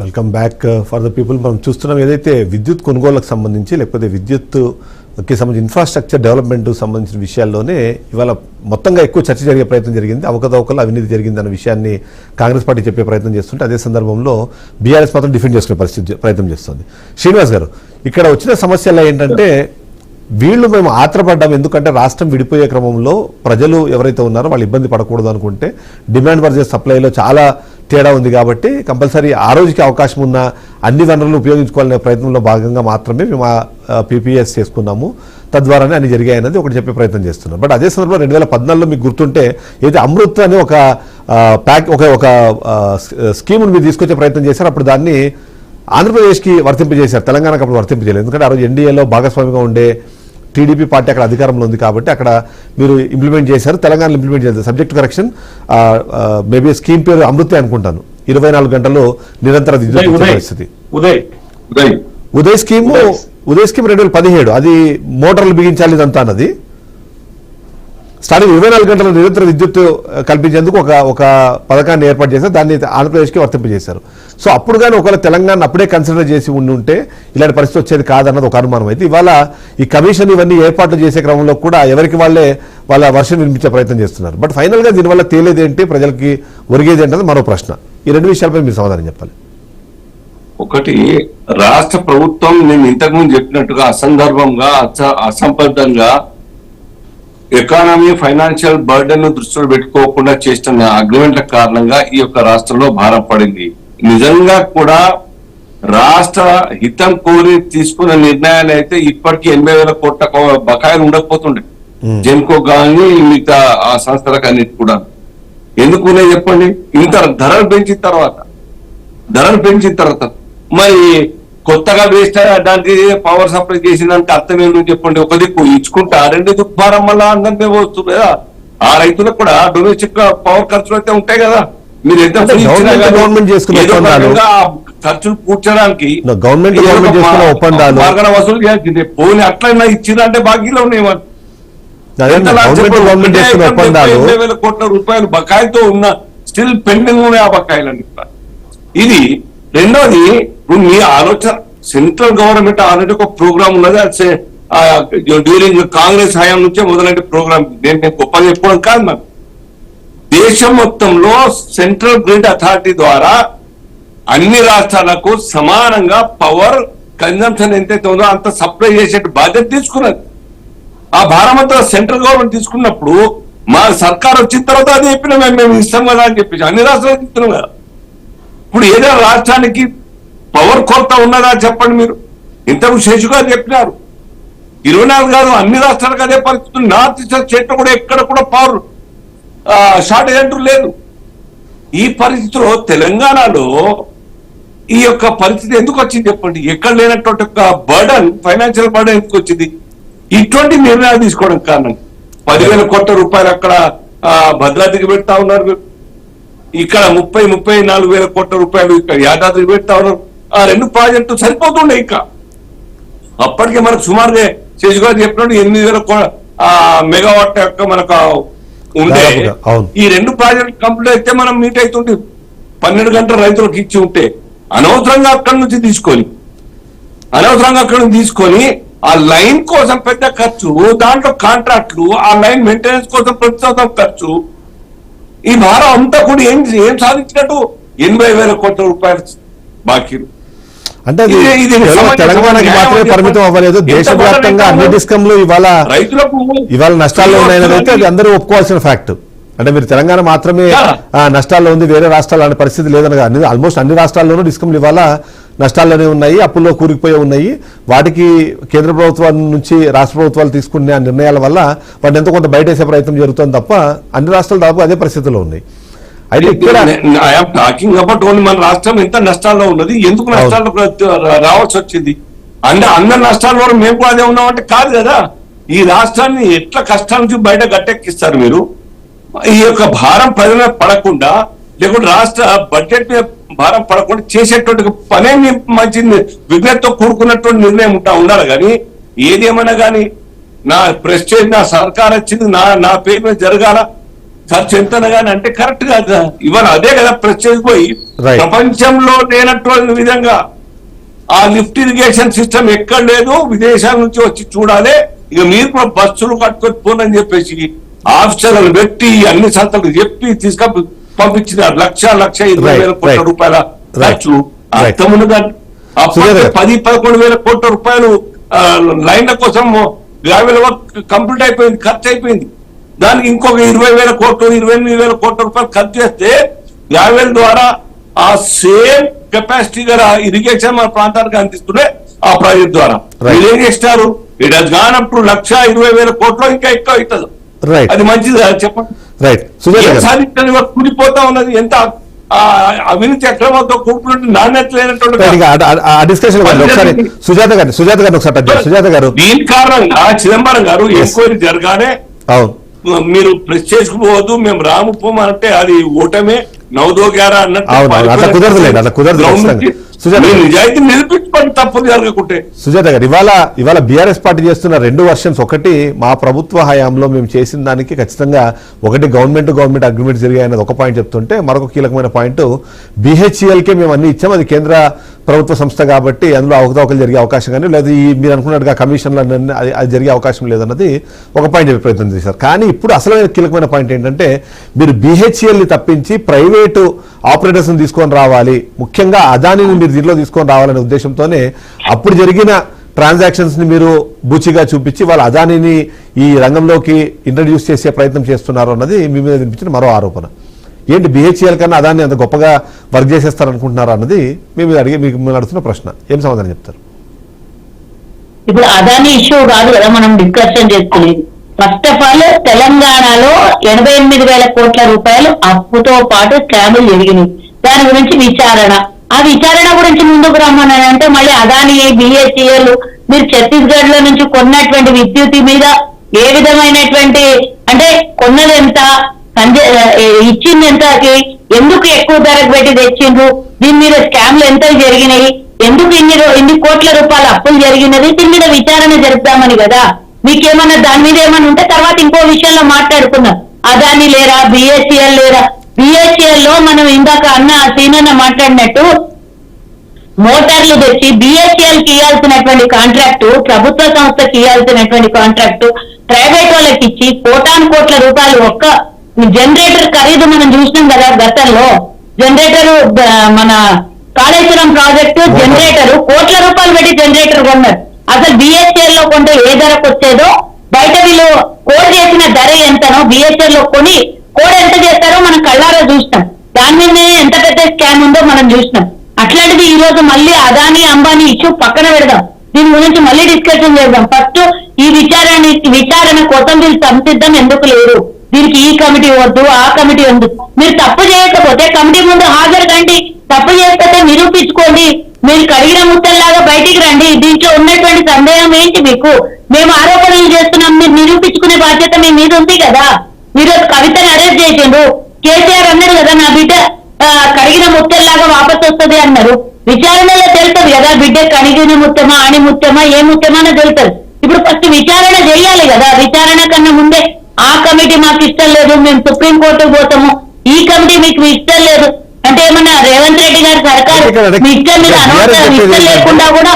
Welcome back for the people మనం చూస్తున్నాం ఏదైతే విద్యుత్ కొనుగోలుకు సంబంధించి లేకపోతే విద్యుత్కి సంబంధించి ఇన్ఫ్రాస్ట్రక్చర్ డెవలప్మెంట్ సంబంధించిన విషయాల్లోనే ఇవాళ మొత్తంగా ఎక్కువ చర్చ జరిగే ప్రయత్నం జరిగింది. అవకతవకలు అవినీతి జరిగింది అన్న విషయాన్ని కాంగ్రెస్ పార్టీ చెప్పే ప్రయత్నం చేస్తుంటే అదే సందర్భంలో బీఆర్ఎస్ మాత్రం డిఫెండ్ చేసుకునే పరిస్థితి ప్రయత్నం చేస్తుంది. శ్రీనివాస్ గారు ఇక్కడ వచ్చిన సమస్యలు ఏంటంటే వీళ్ళు మేము ఆత్రపడ్డాం ఎందుకంటే రాష్ట్రం విడిపోయే క్రమంలో ప్రజలు ఎవరైతే ఉన్నారో వాళ్ళు ఇబ్బంది పడకూడదు అనుకుంటే డిమాండ్ వర్సెస్ సప్లైలో చాలా తేడా ఉంది కాబట్టి కంపల్సరీ ఆ రోజుకి అవకాశం ఉన్న అన్ని వనరులు ఉపయోగించుకోవాలనే ప్రయత్నంలో భాగంగా మాత్రమే మేము పీపీఎస్ చేసుకున్నాము. తద్వారానే అన్ని జరిగాయన్నది ఒకటి చెప్పే ప్రయత్నం చేస్తున్నాం. బట్ అదే సందర్భంలో రెండు వేల పద్నాలుగులో మీకు గుర్తుంటే ఏదైతే అమృత్ అని ఒక ప్యాక్ ఒక ఒక స్కీమ్ను మీరు తీసుకొచ్చే ప్రయత్నం చేశారు. అప్పుడు దాన్ని ఆంధ్రప్రదేశ్కి వర్తింపజేశారు. తెలంగాణకు అప్పుడు వర్తింపజేయలేదు. ఎందుకంటే ఆ రోజు ఎన్డీఏలో భాగస్వామిగా ఉండే టీడీపీ పార్టీ అక్కడ అధికారంలో ఉంది కాబట్టి అక్కడ మీరు ఇంప్లిమెంట్ చేశారు. తెలంగాణలో ఇంప్లిమెంట్ చేశారు. సబ్జెక్ట్ కరెక్షన్ మేబీ స్కీమ్ పేరు అమృతే అనుకుంటాను. ఇరవై నాలుగు గంటలు నిరంతర విద్యుత్ పరిస్థితి. ఉదయ్. ఉదయ్. ఉదయ్ స్కీమ్ ఉదయ్. ఉదయ్ స్కీమ్ రెండు వేల పదిహేడు అది మోటార్లు బిగించాలి ఇదంతా అన్నది. స్టార్టింగ్ ఇరవై నాలుగు గంటల నిరంతర విద్యుత్ కల్పించేందుకు ఒక ఒక పథకాన్ని ఏర్పాటు చేశారు. దాన్ని ఆంధ్రప్రదేశ్కి వర్తింపజేశారు. సో అప్పుడు కానీ ఒకవేళ తెలంగాణ అప్పుడే కన్సిడర్ చేసి ఉండి ఉంటే ఇలాంటి పరిస్థితి వచ్చేది కాదన్నది ఒక అనుమానం అయితే. ఇవాళ ఈ కమిషన్ ఇవన్నీ ఏర్పాట్లు చేసే క్రమంలో కూడా ఎవరికి వాళ్ళే వాళ్ళ వర్షం వినిపించే ప్రయత్నం చేస్తున్నారు. బట్ ఫైనల్గా దీనివల్ల తేలేదేంటి ప్రజలకి ఒరిగేది ఏంటది మరో ప్రశ్న. ఈ రెండు విషయాలపై మీరు సమాధానం చెప్పాలి. ఒకటి రాష్ట్ర ప్రభుత్వం నేను ఇంతకుముందు చెప్పినట్టుగా అసందర్భంగా అసంబద్ధంగా ఎకానమీ ఫైనాన్షియల్ బర్డెన్ను దృష్టిలో పెట్టుకోకుండా చేస్తున్న అగ్రిమెంట్ల కారణంగా ఈ యొక్క రాష్ట్రంలో భారం పడింది. నిజంగా కూడా రాష్ట్ర హితం కోరి తీసుకున్న నిర్ణయాలు అయితే ఇప్పటికీ ఎనభై వేల కోట్ల బకాయిలు ఉండకపోతుండే. జెన్కో కానీ మిగతా ఆ సంస్థలకు అన్నిటి కూడా. ఎందుకు చెప్పండి? ఇంత ధరలు పెంచిన తర్వాత. ధరలు పెంచిన తర్వాత. మరి కొత్తగా వేస్ట్ దానికి పవర్ సప్లై చేసిందానికి అర్థం ఏంటో చెప్పండి. ఒక దిక్కు ఇచ్చుకుంటా రెండు దిక్కు భారం మళ్ళా అందరినీ వస్తుంది కదా. ఆ రైతులకు కూడా డొమెస్టిక్ పవర్ ఖర్చులు అయితే ఉంటాయి కదా. మీరు ఎంత చేసుకున్న ఆ ఖర్చులు కూర్చోడానికి చేసుకున్న మా- ఒప్పందాలు. వసూలు చేయాల్సిందే. పోనీ అట్లయినా ఇచ్చిందంటే బాకీలో ఉన్నాయి గవర్నమెంట్? గవర్నమెంట్ వేల కోట్ల రూపాయలు బకాయితో ఉన్న స్టిల్ పెండింగ్ ఉన్నాయి ఆ బకాయిలన్నీ. ఇది రెండోది ఇప్పుడు మీ ఆలోచన సెంట్రల్ గవర్నమెంట్ ఆల్రెడీ ఒక ప్రోగ్రామ్ ఉన్నది. అది డ్యూరింగ్ కాంగ్రెస్ హయాం నుంచే మొదలైన ప్రోగ్రామ్. నేను నేను గొప్పగా చెప్పుకోవడం కాదు మరి. దేశం మొత్తంలో సెంట్రల్ గ్రిడ్ అథారిటీ ద్వారా అన్ని రాష్ట్రాలకు సమానంగా పవర్ కన్జంప్షన్ ఎంతైతే ఉందో అంత సప్లై చేసే బాధ్యత తీసుకున్నది. ఆ భారం అంతా సెంట్రల్ గవర్నమెంట్ తీసుకున్నప్పుడు మా సర్కార్ వచ్చిన తర్వాత అది చెప్పిన. మేము మేము ఇస్తాం కదా అని చెప్పేసి అన్ని రాష్ట్రాలకు చెప్తున్నాం కదా. ఇప్పుడు ఏదైనా రాష్ట్రానికి పవర్ కొరత ఉన్నదా చెప్పండి మీరు? ఇంతకు శేషు చెప్పినారు. ఇరవై నాలుగు కాదు అన్ని రాష్ట్రాలకు అదే పరిస్థితులు. నార్త్ ఈస్ట్ స్టేట్ కూడా ఎక్కడ కూడా పవర్ షార్టేజ్ అంటూ లేదు. ఈ పరిస్థితిలో తెలంగాణలో ఈ యొక్క పరిస్థితి ఎందుకు వచ్చింది చెప్పండి? ఎక్కడ లేనటువంటి ఒక బర్డన్ ఫైనాన్షియల్ బర్డన్ ఎందుకు వచ్చింది? ఇటువంటి నిర్ణయాలు తీసుకోవడం కారణం. పదివేల కోట్ల రూపాయలు అక్కడ భద్రాద్రికి పెడతా ఉన్నారు. మీరు. ఇక్కడ ముప్పై ముప్పై నాలుగు వేల కోట్ల రూపాయలు ఇక్కడ యాదాద్రికి పెడతా ఉన్నారు. ఆ రెండు ప్రాజెక్టు సరిపోతుండే ఇంకా. అప్పటికే మనకు సుమారుగా శశి గారు చెప్పినట్టు ఎనిమిది వేల మెగావాట్ యొక్క మనకు ఉండే. ఈ రెండు ప్రాజెక్ట్ కంప్లీట్ అయితే మనం మీట్ అవుతుంటే పన్నెండు గంటల రైతులకు ఇచ్చి ఉంటే అనవసరంగా అక్కడి నుంచి తీసుకొని అనవసరంగా అక్కడి నుంచి తీసుకొని ఆ లైన్ కోసం పెద్ద ఖర్చు దాంట్లో కాంట్రాక్ట్లు ఆ లైన్ మెయింటెనెన్స్ కోసం ప్రతి ఖర్చు. ఈ భారం అంతా కూడా ఏం ఏం సాధించినట్టు? ఎనభై వేల కోట్ల రూపాయలు బాకీలు అంటే తెలంగాణకి మాత్రమే. పరిమితం అవ్వలేదు. దేశవ్యాప్తంగా అన్ని? డిస్కంలు ఇవాళ ఇవాళ నష్టాల్లో ఉన్నాయనేది అయితే అది అందరూ ఒప్పుకోవాల్సిన ఫ్యాక్ట్ అంటే మీరు తెలంగాణ మాత్రమే నష్టాల్లో ఉంది వేరే రాష్ట్రాలు అనే పరిస్థితి లేదనగా అన్ని ఆల్మోస్ట్ అన్ని రాష్ట్రాల్లోనూ డిస్కంలు ఇవాళ నష్టాల్లోనే ఉన్నాయి అప్పుల్లో కూరుకుపోయి ఉన్నాయి. వాటికి కేంద్ర ప్రభుత్వం నుంచి రాష్ట్ర ప్రభుత్వాలు తీసుకునే ఆ నిర్ణయాల వల్ల వాటిని ఎంతో కొంత బయటేసే ప్రయత్నం జరుగుతుంది తప్ప అన్ని రాష్ట్రాలు దాదాపు అదే పరిస్థితిలో ఉన్నాయి. అయితే ఇక్కడ ఐఎమ్ టాకింగ్ అబౌట్ ఓన్లీ మన రాష్ట్రం ఎంత నష్టాల్లో ఉన్నది ఎందుకు నష్టాల్లో రావాల్సి వచ్చింది? అంటే అందరి నష్టాల వరకు మేము కూడా అదే ఉన్నామంటే కాదు కదా. ఈ రాష్ట్రాన్ని ఎట్లా కష్టాల నుంచి బయట గట్టెక్కిస్తారు మీరు? ఈ యొక్క భారం ప్రజల పడకుండా లేకుంటే రాష్ట్ర బడ్జెట్ మీద భారం పడకుండా చేసేటువంటి పనే మంచి విజ్ఞతతో కూడుకున్నటువంటి నిర్ణయం ఉంటా ఉండాలి కానీ ఏదేమన్నా కానీ నా ప్రెస్టేజ్ నా సర్కార్ వచ్చింది నా నా పేరు మీద జరగాల ఖర్చు ఎంత కానీ అంటే కరెక్ట్ కాదు. ఇవాళ అదే కదా ప్రత్యేక పోయి. ప్రపంచంలో లేనటువంటి విధంగా ఆ లిఫ్ట్ ఇరిగేషన్ సిస్టమ్ ఎక్కడ లేదు విదేశాల నుంచి వచ్చి చూడాలి ఇక మీరు కూడా బస్సులు కట్టుకొని పోనని చెప్పేసి ఆఫీసర్లను పెట్టి అన్ని సంతలు చెప్పి తీసుక పంపించిన లక్ష లక్ష ఇరవై వేల కోట్ల. రూపాయల. ఖర్చు. అర్థముండగా. పది పదకొండు వేల కోట్ల రూపాయలు లైన్ల కోసం గ్రావెల్ వర్క్ కంప్లీట్ అయిపోయింది ఖర్చు అయిపోయింది దానికి ఇంకొక ఇరవై వేల కోట్లు ఇరవై ఎనిమిది వేల కోట్ల రూపాయలు ఖర్చు చేస్తే గ్రావెల్ ద్వారా ఆ సేమ్ కెపాసిటీ గల ఇరిగేషన్ మన ప్రాంతానికి అందిస్తుండే ఆ ప్రాజెక్ట్ ద్వారా. ఏం చేస్తారు? It has gone up to లక్ష ఇరవై వేల కోట్లు ఇంకా ఎక్కువ అవుతుంది. రైట్ అది మంచిది చెప్పండి. రైట్ సాధించని కూలిపోతా ఉన్నది? ఎంత అవినీతి అక్రమంతో నాణ్యత లేనటువంటి సుజాత గారు సుజాత గారు ఒకసారి. సుజాత గారు. దీని కారణంగా చిదంబరం గారు. ఎంక్వైరీ జరగానే అవును. మీరు ప్రెస్ చేసుకుపోవద్దు మేము రాము పోమంటే అది ఓటమే నవదోగారా అన్నట్టు అవును, అవును. అట్లా కుదరదులేండి, సుజాత జరగకుంటే. సుజాత గారు ఇవాళ ఇవాళ బీఆర్ఎస్ పార్టీ చేస్తున్న రెండు వర్షన్స్ ఒకటి మా ప్రభుత్వ హయాంలో మేము చేసిన దానికి ఖచ్చితంగా ఒకటి గవర్నమెంట్ గవర్నమెంట్ అగ్రిమెంట్ జరిగాయి ఒక పాయింట్ చెప్తుంటే మరొక కీలకమైన పాయింట్ బీహెచ్ఈఎల్కే మేము అన్ని ఇచ్చాం అది కేంద్ర ప్రభుత్వ సంస్థ కాబట్టి అందులో అవకతవకలు జరిగే అవకాశం కానీ లేదా ఈ మీరు అనుకున్నట్టుగా కమిషన్లు అది అది జరిగే అవకాశం లేదన్నది ఒక పాయింట్ ప్రయత్నం చేశారు. కానీ ఇప్పుడు అసలైన కీలకమైన పాయింట్ ఏంటంటే మీరు బీహెచ్ఈఎల్ని తప్పించి ప్రైవేటు ఆపరేటర్స్ని తీసుకొని రావాలి ముఖ్యంగా అదానిని మీరు దీంట్లో తీసుకొని రావాలనే ఉద్దేశంతోనే అప్పుడు జరిగిన ట్రాన్సాక్షన్స్ని మీరు బూచిగా చూపించి వాళ్ళ అదానిని ఈ రంగంలోకి ఇంట్రడ్యూస్ చేసే ప్రయత్నం చేస్తున్నారు అన్నది మీ మీద వినిపించిన మరో ఆరోపణ. ఏంటి బిహెచ్ఎల్ కన్నా అదాన్ని అంత గొప్పగా వర్క్ చేసేస్తారనుకుంటున్నారు అన్నది మీ మీద అడిగే మీకు మిమ్మల్ని అడుగుతున్న ప్రశ్న. ఏం సమాధానం చెప్తారు? ఇప్పుడు అదాని ఇష్యూ కాదు కదా మనం డిస్కషన్ చేసుకునేది ఫస్ట్ ఆఫ్ ఆల్ తెలంగాణలో ఎనభై ఎనిమిది వేల కోట్ల రూపాయలు అప్పుతో పాటు స్కాములు జరిగినాయి. దాని గురించి విచారణ. ఆ విచారణ గురించి ముందుకు రమ్మని అంటే మళ్ళీ అదాని బిఎస్సిఎల్ మీరు ఛత్తీస్గఢ్లో నుంచి కొన్నటువంటి విద్యుత్ మీద ఏ విధమైనటువంటి అంటే కొన్నది ఎంత ఇచ్చింది ఎంతకి ఎందుకు ఎక్కువ ధరకు పెట్టి తెచ్చిండ్రు దీని మీద స్కామ్లు ఎంత జరిగినాయి ఎందుకు ఇన్ని రో- ఇన్ని కోట్ల రూపాయల అప్పులు జరిగినది దీని మీద విచారణ జరుపుతామని కదా. మీకేమన్నా దాని మీద ఏమన్నా ఉంటే తర్వాత ఇంకో విషయంలో మాట్లాడుకుందాం. అదాని లేరా బిఎస్సిఎల్ లేరా బిఎస్సిఎల్లో మనం ఇందాక అన్న సీనన్న మాట్లాడినట్టు మోటార్లు తెచ్చి బిఎస్సిఎల్కి ఇవ్వాల్సినటువంటి కాంట్రాక్ట్ ప్రభుత్వ సంస్థకి ఇవ్వాల్సినటువంటి కాంట్రాక్ట్ ప్రైవేట్ వాళ్ళకి ఇచ్చి కోటాను కోట్ల రూపాయలు ఒక్క జనరేటర్ ఖరీదు మనం చూసినాం కదా గతంలో. జనరేటర్ మన కాళేశ్వరం ప్రాజెక్టు జనరేటర్ కోట్ల రూపాయలు పెట్టి జనరేటర్ కొన్నారు. అసలు బిఎస్సిఎల్లో కొంటే ఏ ధరకు వచ్చేదో బయట వీళ్ళు కోడ్ చేసిన ధర ఎంతనో బిఎస్ఎల్లో కొని కోడ్ ఎంత చేస్తారో మనం కళ్ళారా చూస్తాం. దాని మీదనే ఎంత పెద్ద స్కామ్ ఉందో మనం చూసినాం అట్లాంటిది ఈ రోజు మళ్ళీ అదాని అంబానీ ఇష్యూ పక్కన పెడదాం. దీని గురించి మళ్ళీ డిస్కషన్ చేద్దాం. ఫస్ట్ ఈ విచారణ విచారణ కోసం వీళ్ళు సంసిద్ధం ఎందుకు లేరు? దీనికి ఈ కమిటీ వద్దు ఆ కమిటీ వద్దు మీరు తప్పు చేయకపోతే కమిటీ ముందు హాజరు కండి తప్పు చేయకపోతే నిరూపించుకోండి. మీరు కడిగిన ముద్దల్లాగా బయటికి రండి. దీంట్లో ఉన్నటువంటి సందేహం ఏంటి మీకు? మేము ఆరోపణలు చేస్తున్నాం. మీరు నిరూపించుకునే బాధ్యత మీ మీద ఉంది కదా. మీరు కవితని అరెస్ట్ చేసిండ్రు. కేసీఆర్ అన్నాడు కదా నా బిడ్డ కడిగిన ముత్తెల్లాగా వాపస్ వస్తుంది అన్నారు. విచారణలో తెలుస్తుంది కదా బిడ్డ కడిగిన ముత్తమా ఆని ముత్తమా ఏ ముత్తమా అని తెలుస్తుంది. ఇప్పుడు ఫస్ట్ విచారణ చేయాలి కదా విచారణ కన్నా ముందే ఆ కమిటీ మాకు ఇష్టం లేదు మేము సుప్రీం కోర్టుకు పోతాము. ఈ కమిటీ మీకు ఇష్టం లేదు. అంటే ఏమన్నా రేవంత్ రెడ్డి గారి సర్కారు మీ ఇష్టం మీద అనవసరం ఇష్టం లేకుండా కూడా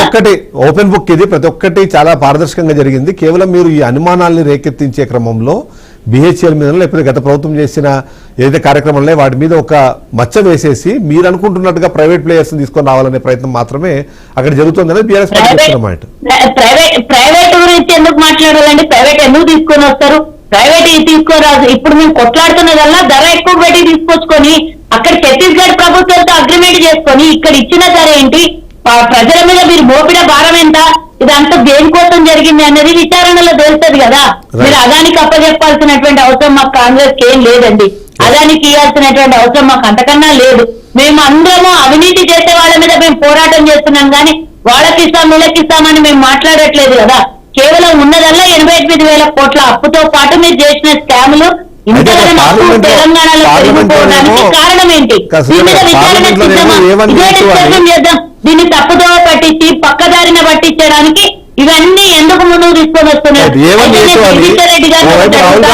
ఒక్కటి ఓపెన్ బుక్ ఇది ప్రతి ఒక్కటి చాలా పారదర్శకంగా జరిగింది. కేవలం మీరు ఈ అనుమానాల్ని రేకెత్తించే క్రమంలో బిహెచ్ఎల్ మీద లేకపోతే గత ప్రభుత్వం చేసిన ఏదైతే కార్యక్రమాలు వాటి మీద ఒక మచ్చ వేసేసి మీరు అనుకుంటున్నట్టుగా ప్రైవేట్ ప్లేయర్స్ తీసుకొని రావాలనే ప్రయత్నం మాత్రమే అక్కడ జరుగుతుందనేది బీఆర్ఎస్ పార్టీ ప్రైవేట్ గురించి ఎందుకు మాట్లాడాలండి? ప్రైవేట్ ఎందుకు తీసుకొని వస్తారు? ప్రైవేట్ తీసుకోరాదు. ఇప్పుడు మేము కొట్లాడుతున్నదల్లా ధర ఎక్కువ పెట్టి తీసుకొచ్చుకొని అక్కడ ఛత్తీస్గఢ్ ప్రభుత్వంతో అగ్రిమెంట్ చేసుకొని ఇక్కడ ఇచ్చిన ధర ఏంటి ప్రజల మీద మీరు మోపిన భారం ఎంత? ఇదంతా దేనికోసం జరిగింది అనేది విచారణలో తెలుస్తుంది కదా. మీరు అదానికి అప్పచెప్పాల్సినటువంటి అవసరం మాకు కాంగ్రెస్కి ఏం లేదండి. అదానికి ఇవ్వాల్సినటువంటి అవసరం మాకు అంతకన్నా లేదు. మేము అందరము అవినీతి చేసే వాళ్ళ మీద మేము పోరాటం చేస్తున్నాం కానీ వాళ్ళకి ఇస్తాం వీళ్ళకి ఇస్తామని మేము మాట్లాడట్లేదు కదా. కేవలం ఉన్నదల్లా ఎనభై ఎనిమిది వేల కోట్ల అప్పుతో పాటు మీరు చేసిన స్కాములు తెలంగాణలో పెరిగిపోవడానికి కారణం ఏంటి? దీని మీద విచారణ చేద్దాం. దీన్ని తప్పుదోవ పట్టించి పక్కదారిన పట్టించడానికి ఇవన్నీ ఎందుకు ముందుకు తీసుకొని రెడ్డి గారిని రాహుల్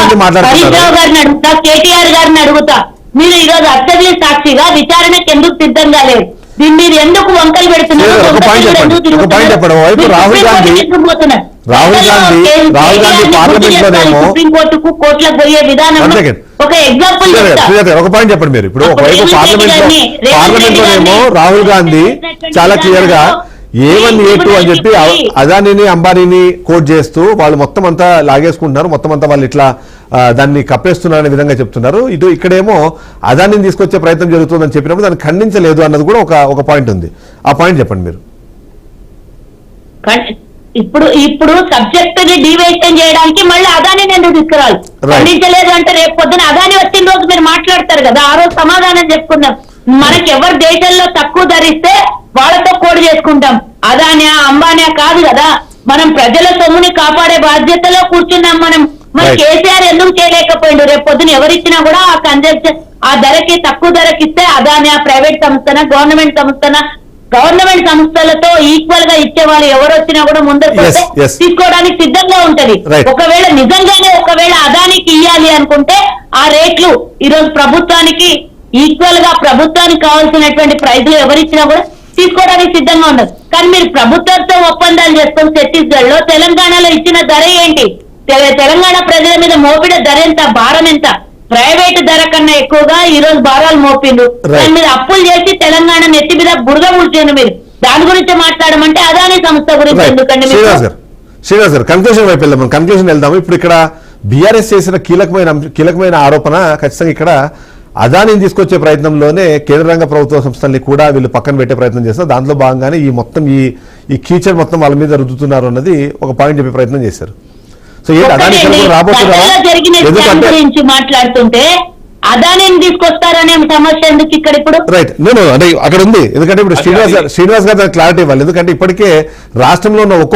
అడుగుతా, గారిని కేటీఆర్ గారిని అడుగుతా. మీరు ఈ రోజు అసెంబ్లీ సాక్షిగా విచారణకు ఎందుకు సిద్ధంగా లేరు? దీన్ని మీరు ఎందుకు వంకలు పెడుతున్నారు? ఎందుకు తిరుగుతున్నారు? రాహుల్ గాంధీ-? రాహుల్ గాంధీ- పార్లమెంట్. లోనేమో- సుప్రీం కోర్టుకు కోర్టులకు పోయే విధానం. ఒక ఎగ్జాంపుల్ ఒక పాయింట్ చెప్పండి మీరు. ఇప్పుడు ఒకవైపు పార్లమెంట్లో పార్లమెంట్ లోనేమో రాహుల్ గాంధీ చాలా క్లియర్గా ఏ వన్ ఏ టూ అని చెప్పి అదానిని అంబానీని కోట్ చేస్తూ వాళ్ళు మొత్తం అంతా లాగేసుకుంటున్నారు. మొత్తం అంతా వాళ్ళు ఇట్లా దాన్ని కప్పేస్తున్నారు అనే విధంగా చెప్తున్నారు. ఇటు ఇక్కడేమో అదానిని తీసుకొచ్చే ప్రయత్నం జరుగుతుందని చెప్పినప్పుడు దాన్ని ఖండించలేదు అన్నది కూడా ఒక ఒక పాయింట్ ఉంది. ఆ పాయింట్ చెప్పండి మీరు. ఇప్పుడు ఇప్పుడు సబ్జెక్ట్ని డివేషన్ చేయడానికి మళ్ళీ అదాని నేను తీసుకురాలి. ఖండించలేదు అంటే రేపు పొద్దున అదాని వచ్చిన రోజు మీరు మాట్లాడతారు కదా ఆ రోజు సమాధానం చెప్పుకుందాం. మనకి ఎవరు దేశంలో తక్కువ ధరిస్తే వాళ్ళతో కోడి చేసుకుంటాం. అదానియా అంబానియా కాదు కదా. మనం ప్రజల సొమ్ముని కాపాడే బాధ్యతలో కూర్చున్నాం మనం. మరి. కేసీఆర్ ఎందుకు చేయలేకపోయిండు? రేపు పొద్దున ఎవరిచ్చినా కూడా ఆ కన్జెప్షన్ ఆ ధరకి తక్కువ ధరకి ఇస్తే అదానియా ప్రైవేట్ సంస్థన గవర్నమెంట్ సంస్థన గవర్నమెంట్ సంస్థలతో ఈక్వల్గా ఇచ్చే వాళ్ళు ఎవరు వచ్చినా కూడా ముందరకు. తీసుకోవడానికి సిద్ధంగా ఉంటది. ఒకవేళ నిజంగానే ఒకవేళ అదానికి ఇయ్యాలి అనుకుంటే ఆ రేట్లు ఈ రోజు ప్రభుత్వానికి ఈక్వల్గా ప్రభుత్వానికి కావాల్సినటువంటి ప్రైజులు ఎవరిచ్చినా కూడా తీసుకోవడానికి సిద్ధంగా ఉండదు. కానీ మీరు ప్రభుత్వంతో ఒప్పందాలు చేసుకొని ఛత్తీస్గఢ్లో తెలంగాణలో ఇచ్చిన ధర ఏంటి? తెల- తెలంగాణ ప్రజల మీద మోపిన ధర ఎంత? భారం ఎంత? ప్రైవేట్ ధర కన్నా ఎక్కువగా ఈ రోజు భారాలు మోపిండు. దాని మీద అప్పులు చేసి తెలంగాణ నెత్తి మీద బురద ముడిచాను మీరు. దాని గురించి మాట్లాడమంటే అదాని సంస్థ గురించి ఎందుకండి? శ్రీనివాస్ గారు వైపు వెళ్దాం. వెళ్దాము. ఇప్పుడు ఇక్కడ బీఆర్ఎస్ చేసిన కీలకమైన కీలకమైన ఆరోపణ ఖచ్చితంగా ఇక్కడ అదానిని తీసుకొచ్చే ప్రయత్నంలోనే కేంద్ర రంగ ప్రభుత్వ సంస్థల్ని కూడా వీళ్ళు పక్కన పెట్టే ప్రయత్నం చేస్తారు. దాంట్లో భాగంగానే ఈ మొత్తం ఈ ఈ కీచర్ మొత్తం వాళ్ళ మీద రుద్దుతున్నారు అన్నది ఒక పాయింట్ చెప్పే ప్రయత్నం చేశారు. సో ఏంటి అదాని మాట్లాడుతుంటే అదానిని తీసుకొస్తారనే సమస్య ఎందుకు ఇక్కడ ఇప్పుడు? రైట్ నేను అంటే అక్కడ ఉంది. ఎందుకంటే ఇప్పుడు శ్రీనివాస్ గారు శ్రీనివాస్ గారు క్లారిటీ ఇవ్వాలి. ఎందుకంటే ఇప్పటికే రాష్ట్రంలో ఉన్న ఒక్కో